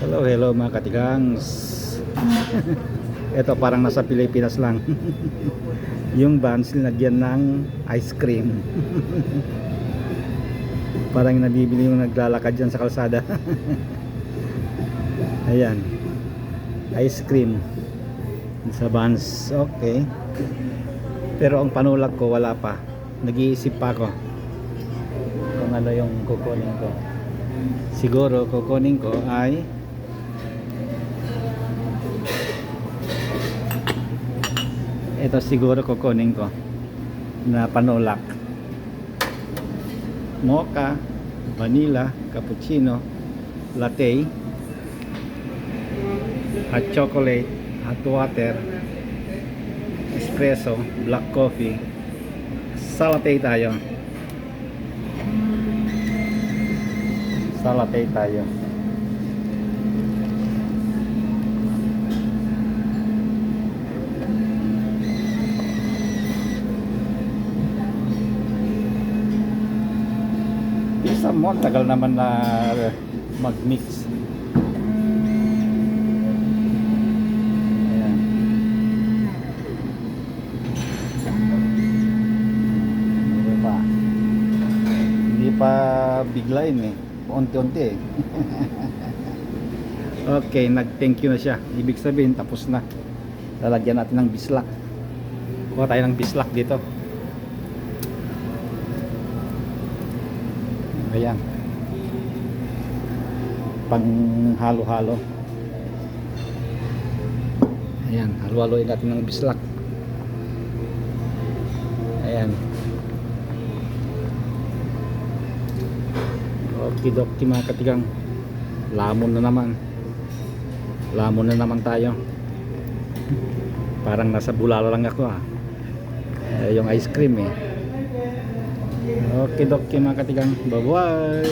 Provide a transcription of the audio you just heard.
Hello, hello mga katigangs. Ito parang nasa Pilipinas lang. yung buns linagyan ng ice cream. parang nabibili yung naglalakad dyan sa kalsada. Ayan. Ice cream. Sa buns. Okay. Pero ang panulat ko wala pa. Nag-iisip pa ako. Kung ano yung kukunin ko. Siguro kukunin ko ay ito siguro kukunin ko na panulak. Mocha vanilla cappuccino latte hot chocolate hot water espresso black coffee. Sa latte tayo sa latte tayo Isa mo, ang tagal naman na mag-mix. Hindi pa biglain eh. Unti-unti okay, nag-thank you na siya. Ibig sabihin, tapos na. Lalagyan natin ng bislak. Kuha tayo ng bislak dito. Ayan. Pang halo-halo. Ayan, halo-haloin natin ng bislak. Ayan. Okidoki mga katigang. Lamon na naman. Lamon na naman tayo. Parang nasa bulalo lang ako ah. Eh, yung ice cream eh. Okay, dokie mga katigang. Bye-bye.